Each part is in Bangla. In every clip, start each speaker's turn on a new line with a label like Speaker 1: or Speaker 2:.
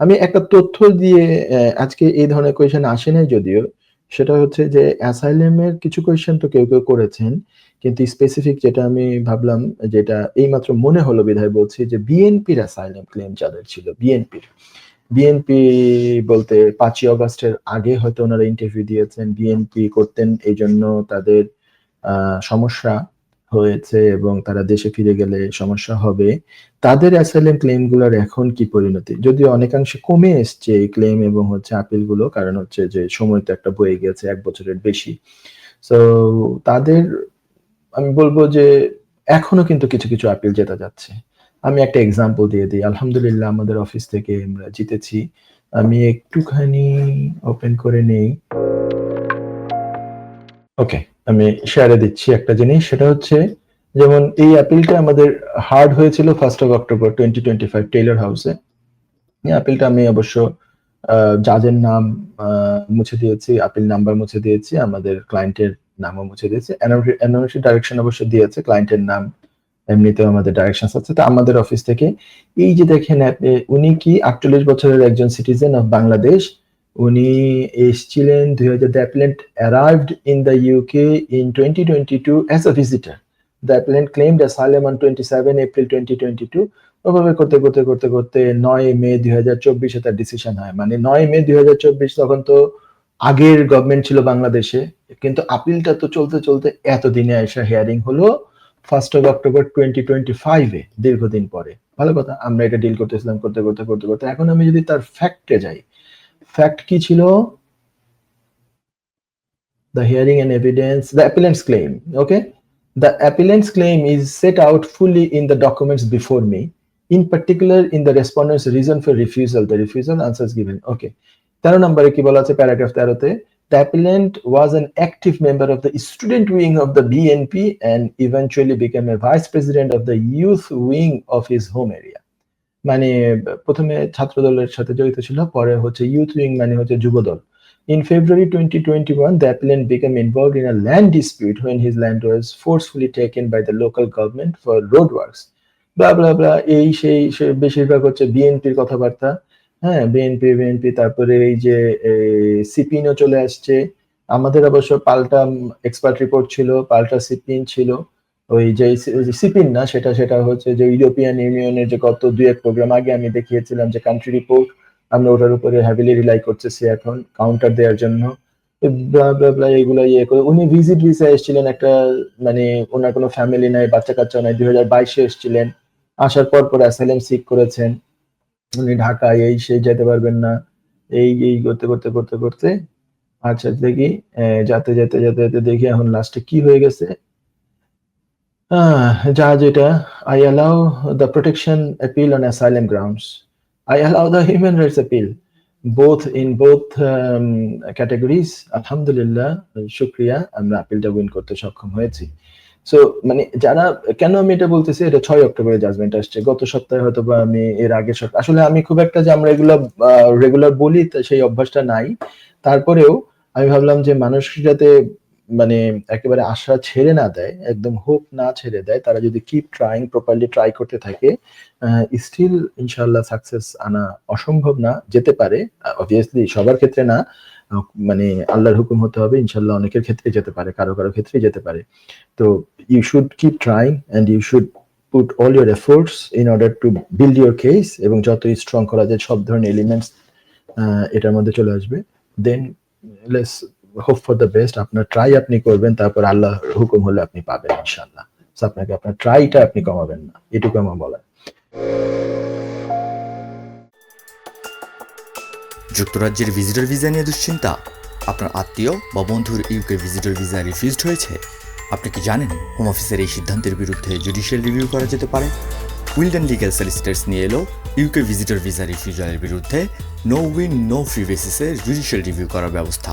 Speaker 1: আমি একটা তথ্য দিয়ে আজকে এই ধরনের কোয়েশ্চেন আসে নাই যদিও। সেটা হচ্ছে যে অ্যাসাইলেমের কিছু কোয়েশ্চেন তো কেউ কেউ করেছেন, কিন্তু স্পেসিফিক যেটা আমি ভাবলাম, যেটা এইমাত্র মনে হলো বিধায় বলছি যে বিএনপির অ্যাসাইলেম ক্লেম যাদের ছিল বিএনপির বিএনপি বলতে পাঁচই অগস্টের আগে হয়তো ওনারা ইন্টারভিউ দিয়েছেন বিএনপি করতেন এই জন্য তাদের সমস্যা। হয়েছে এবং তারা দেশে ফিরে গেলে সমস্যা হবে, তাদের অ্যাসাইলেম ক্লেমগুলোর এখন কি পরিণতি? যদিও অনেকাংশে কমে এসছে এই ক্লেম এবং হচ্ছে আপিলগুলো, কারণ হচ্ছে যে সময় তো একটা বয়ে গেছে এক বছরের বেশি। সো তাদের, আমি বলব যে এখনও কিন্তু কিছু কিছু আপিল জেতা যাচ্ছে। আমি একটা এক্সাম্পল দিয়ে দিই। আলহামদুলিল্লাহ আমাদের অফিস থেকে আমরা জিতেছি। আমি একটুখানি ওপেন করে নেই। ওকে আমি শেয়ারে দিচ্ছি একটা জিনিস, সেটা হচ্ছে যেমন এই অ্যাপিলটা আমাদের হার্ড হয়েছিল first of October twenty twenty five Taylor হাউসে এই আমি অবশ্য জাজের নাম মুছে দিয়েছি আপিল নাম্বার মুছে দিয়েছি, আমাদের ক্লায়েন্টের নামও মুছে দিয়েছি। অ্যানোনিটি ডাইরেকশন অবশ্য দিয়েছে ক্লায়েন্টের নাম এমনিতেও আমাদের ডাইরেকশন আছে। তো আমাদের অফিস থেকে এই যে দেখেন উনি কি আটচল্লিশ বছরের একজন সিটিজেন অফ বাংলাদেশ উনি এসেছিলেন দুই হাজার the appellant arrived in the UK in twenty twenty two as a visitor the appellant claimed asylum on twenty seven April twenty twenty two ওভাবে করতে করতে করতে করতে নয় মে দুই হাজার চব্বিশে তার ডিসিশন হয়। মানে নয় মে দুই হাজার চব্বিশ তখন তো আগের গভর্নমেন্ট ছিল বাংলাদেশে। কিন্তু আপিলটা তো চলতে চলতে এতদিনে এসে হিয়ারিং হলো first of October twenty twenty ফাইভে দীর্ঘদিন পরে। ভালো কথা, আমরা এটা ডিল করতেছিলাম, করতে করতে করতে করতে। এখন আমি যদি তার ফ্যাক্টে যাই ফ্যাক্ট কি ছিল the hearing and evidence, the appellant's claim. Okay, the appellant's claim is set out fully in the documents before me. In particular, in the respondent's reason for refusal, the refusal answers given. Okay, তেরো নম্বরে কি বলা আছে প্যারাগ্রাফ তেরোতে The appellant was an active member of the student wing of the BNP and eventually became a vice president of the youth wing of his home area. মানে প্রথমে ছাত্র দলের সাথে জড়িত ছিল, পরে হচ্ছে ইউথ উইং মানে হচ্ছে Jubo Dal in February twenty twenty one the appellant become involve in land dispute when his land was forcefully taken by the local government for road works blah blah blah এই সেই বেশিরভাগ হচ্ছে বিএনপির কথাবার্তা হ্যাঁ বিএনপি বিএনপি তারপরে এই যে সিপিনও চলে আসছে। আমাদের অবশ্য পাল্টা এক্সপার্ট রিপোর্ট ছিল, পাল্টা সিপিন ছিল। ওই যে সিপিন না, সেটা সেটা হচ্ছে যে ইউরোপিয়ান ইউনিয়নের যে গত দুই এক প্রোগ্রাম আগে আমি দেখিয়েছিলাম যে কান্ট্রি রিপোর্ট আমরা ওটার উপরে হ্যাভিলি রিলাই করতেছি এখন কাউন্টার দেওয়ার জন্য। এগুলো ইয়ে করে, উনি ভিজিট ভিসা এসেছিলেন একটা মানে ওনার কোনো ফ্যামিলি নাই বাচ্চা কাচ্চা নাই, দুই হাজার বাইশে এসেছিলেন। আসার পর পর অ্যাসাইলেম সিক করেছেন। উনি ঢাকায়, এই সেই যেতে পারবেন না, এই এই করতে করতে করতে করতে। আচ্ছা দেখি যাতে, যেতে যেতে যেতে দেখি এখন লাস্টে কি হয়ে গেছে। যা যেটা I allow the protection appeal on asylum grounds allow the human rights appeal both in both um, categories. Alhamdulillah, শুক্রিয়া আমরা আপিলটা উইন করতে সক্ষম হয়েছি। সো মানে যারা কেন আমি এটা বলতেছি? এটা ছয় অক্টোবরে জাজমেন্ট আসছে। গত সপ্তাহে হয়তো বা আমি এর আগে আসলে আমি খুব একটা যে আমরা এগুলো রেগুলার বলি সেই অভ্যাসটা নাই। তারপরেও আমি ভাবলাম যে মানুষ যাতে মানে একেবারে আশা ছেড়ে না দেয়, একদম হোপ না ছেড়ে দেয়, তারা যদি কিপ ট্রাইং প্রপারলি ট্রাই করতে থাকে স্টিল ইনশাল্লাহ সাকসেস আনা অসম্ভব না, যেতে পারে। অবভিয়াসলি সবার ক্ষেত্রে না মানে আল্লাহর হুকুম হতে হবে ইনশাল্লাহ অনেকের ক্ষেত্রে যেতে পারে, কারও কারও ক্ষেত্রে যেতে পারে। তো you should keep trying and you should put all your efforts in order to build your case এবং যতই স্ট্রং করা যায়, সব ধরনের এলিমেন্টস এটার মধ্যে চলে আসবে। Then less hope for the best আপনার ট্রাই আপনি করবেন, তারপর আল্লাহর হুকুম হলে আপনি পাবেন ইনশাল্লাহ আপনাকে আপনার ট্রাইটা আপনি কমাবেন না, এটুকু আমার বলার।
Speaker 2: যুক্তরাজ্যের ভিজিটর ভিসা নিয়ে দুশ্চিন্তা? আপনার আত্মীয় বা বন্ধুর ইউকে ভিজিটর ভিসা রিফিউজড হয়েছে? আপনি কি জানেন হোম অফিসের এই সিদ্ধান্তের বিরুদ্ধে জুডিশিয়াল রিভিউ করা যেতে পারে? উইলডেন লিগ্যাল সলিসিটার্স নিয়ে এলো ইউকে ভিজিটর ভিসা রিফিউজালের বিরুদ্ধে নো উইন নো ফি বেসিসে জুডিশিয়াল রিভিউ করার ব্যবস্থা।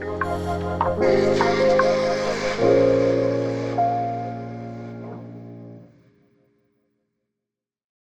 Speaker 2: Thank you.